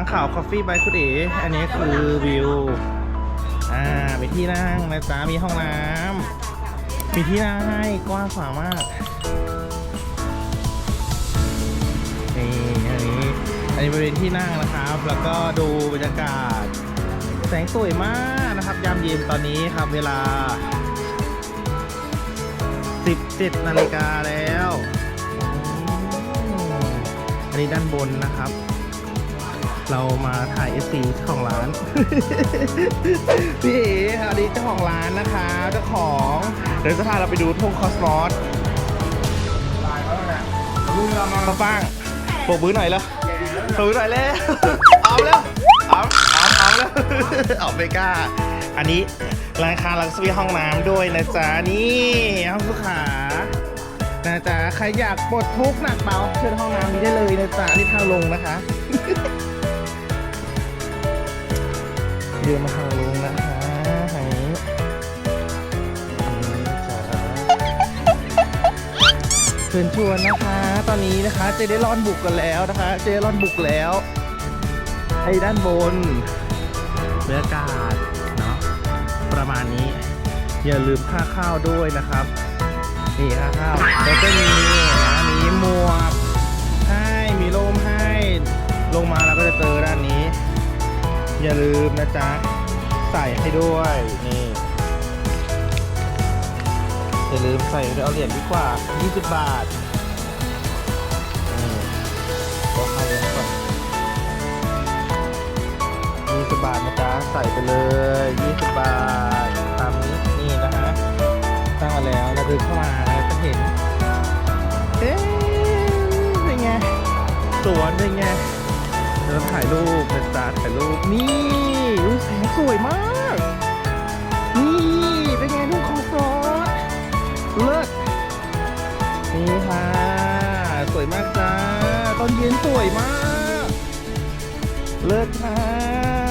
งข่าวคอฟฟี่บายคุณเอ๋อันนี้คือวิว อ่ามีที่นั่งนะจ๊ะมีห้องน้ำมีที่นั่งให้กว้างขวางมากนี่อันนี้อันนี้บริเวณที่นั่งนะครับ แล้วก็ดูบรรยากาศ แสงสวยมากนะครับ ยามเย็นตอนนี้ครับเวลา 17นาฬิกาแล้ว อันนี้ด้านบนนะครับ เรามาถ่าย FC ของร้าน พี่เอ๋อันนี้เจ้าของร้านนะคะเจ้าของ เดี๋ยวจะพาเราไปดูทุ่งคอสมอสมาฟังปรบมือหน่อยแล้วปรบมือหน่อยแล้วเอาแล้วเอาเอาเอาแล้วเอาไปกล้า อันนี้ร้านค้าลักซ์วีห้องน้ำด้วยนะจ๊ะนี่ห้องสุขานะจ๊ะใครอยากปลดทุกข์หนักเบาเชิญห้องน้ำนี้ได้เลยนะจ๊ะนี่ทางลงนะคะ เดินมาทางลงนะคะทางนี้จ้ะเชิญชวนนะคะ ตอนนี้นะคะเจได้รอนบุกกันแล้วนะคะ เจได้รอนบุกแล้ว ไอ้ด้านบนบรรยากาศเนาะประมาณนี้ อย่าลืมค่าข้าวด้วยนะครับ นี่ค่าข้าวแล้วก็มีนะมีหมวก อย่าลืมนะจ๊ะ ใส่ให้ด้วย นี่ อย่าลืมใส่เอาเหรียญดีกว่า 20 บาท นี่บอกเอาเหรียญก่อน20 บาทนะจ๊ะ ใส่ไปเลย 20 บาท ตามนี้ นี่นะฮะ ตั้งมาแล้วเราดินเข้ามาจะเห็น เอ๊ะเป็นไง สวนเป็นไงเดินถ่ายรูปเป็นจาถ่ายรูปนี่ สวยมาก นี่เป็นไงลูกคอสอสเลิศนี่ค่ะ สวยมากจ้าตอนเย็นสวยมาก เลิศค่ะ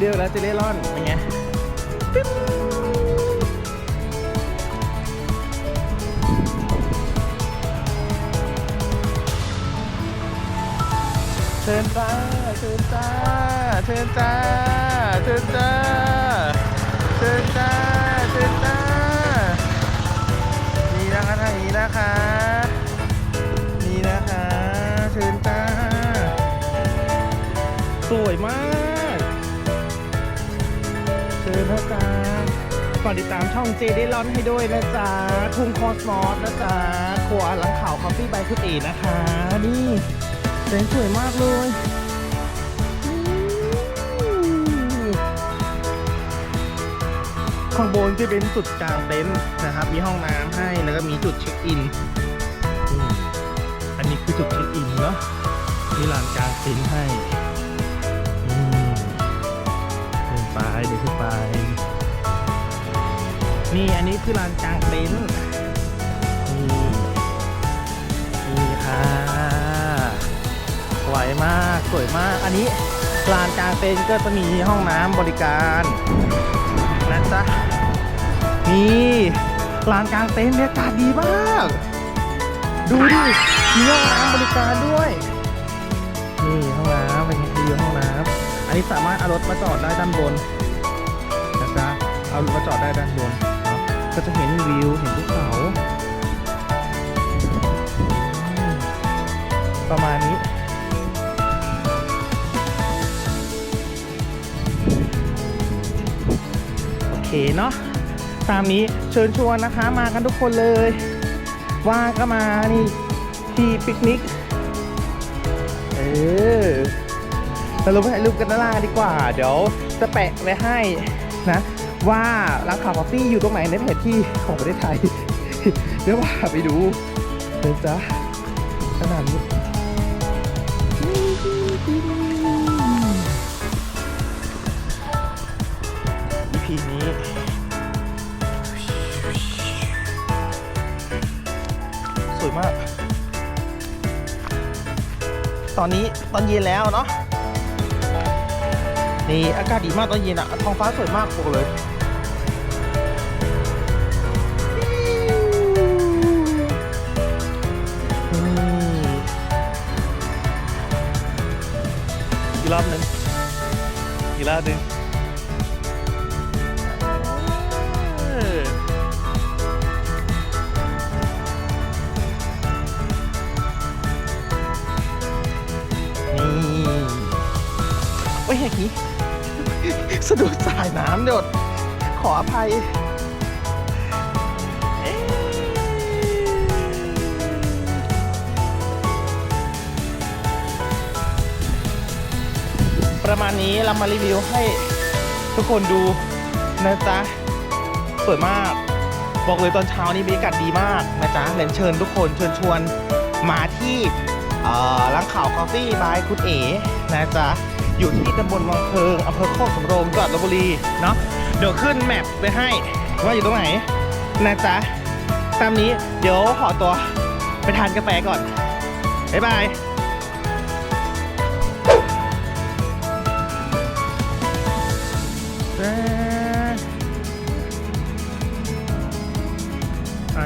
เดียวแล้วจะเล่ร่อนเป็นไงเชิญจ้าเชิญจ้าเชิญจ้าากติดตามช่องเจได้ร้อนให้ด้วยนะจ๊ะทุ่งคอสมอสนะจ๊ะครัวหลังข่าวคอฟฟี่ใบคุณเอนะคะ นี่แสงสวยมากเลยข้างบนจะเป็นจุดกลางเต็นท์นะครับ มีห้องน้ำให้แล้วก็มีจุดเช็คอิน อันนี้คือจุดเช็คอินเนาะมีลานกลางเต็นท์ให้เดินไปเดินขึ้นไป นี่อันนี้คือลานกลางเต็นท์นี่นี่ค่ะสวยมากสวยมาก อันนี้ลานกลางเต็นท์ก็จะมีห้องน้ำบริการนะจ๊ะนี่ลานกลางเต็นท์บรรยากาศดีมาก ดูดิมีห้องน้ำบริการด้วยนี่ห้องน้ำเป็นรีวิวห้องน้ำอันนี้สามารถเอารถมาจอดได้ด้านบนนะจ๊ะเอารถมาจอดได้ด้านบน ก็จะเห็นวิว เห็นภูเขา ประมาณนี้ โอเคเนาะตามนี้เชิญชวนนะคะมากันทุกคนเลย ว่าก็มานี่ที่ปิกนิก เออเราลงไปถ่ายรูปกันด้านล่างดีกว่า เดี๋ยวจะแปะไว้ให้นะ ว่าร้านข่าวคอฟฟี่อยู่ตรงไหนในแผนที่ของประเทศไทย เดี๋ยวว่าไปดูเดี๋ยวจ้ะขนาดนี้พีนี้สวยมาก ตอนนี้ตอนเย็นแล้วเนาะนี่อากาศดีมากตอนเย็นอะท้องฟ้าสวยมากบอกเลย สะดุดสายน้ำเดี๋ยวขออภัยประมาณนี้เรามารีวิวให้ทุกคนดูนะจ๊ะสวยมากบอกเลยตอนเช้านี้บรรยากาศดีมากนะจ๊ะเรียนเชิญทุกคนเชิญชวนมาที่ร้านข่าวคอฟฟี่บายคุณเอ๋นะจ๊ะ อยู่ที่ตำบลวังเพิงอำเภอโคกสำโรงจังหวัดลบบุรีเนาะเดี๋ยวขึ้นแมปไปให้ว่าอยู่ตรงไหนนะจ๊ะตามนี้เดี๋ยวขอตัวไปทานกาแฟก่อน บ๊ายบาย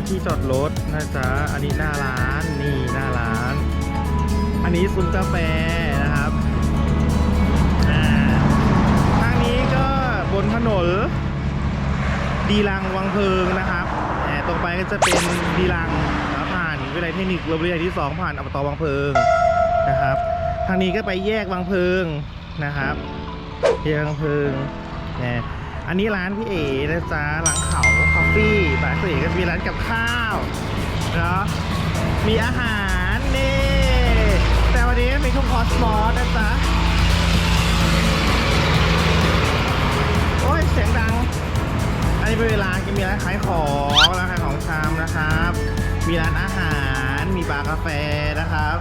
ที่จอดรถนะจ๊ะ อันนี้หน้าร้าน นี่หน้าร้าน อันนี้ซุ้มกาแฟ นถนนดีลังวังเพิงนะครับตรงไปก็จะเป็นดีลังผ่านวิทยาลัยเทคนิคลบบุรีที่ 2 ผ่านอบตวังเพิงนะครับ ทางนี้ก็ไปแยกวังเพิงนะครับแยกวังเพิงแหมอันนี้ร้านพี่เอ๋นะจ๊ะหลังเขาคอฟฟี่บายพี่เอ๋ก็จะมีร้านกับข้าวเนาะมีอาหารนี่แต่วันนี้มีทุกคอสมอสนะจ๊ะ ร้านขายของร้านขายของชามนะครับ มีร้านอาหาร มีบาร์กาแฟนะครับ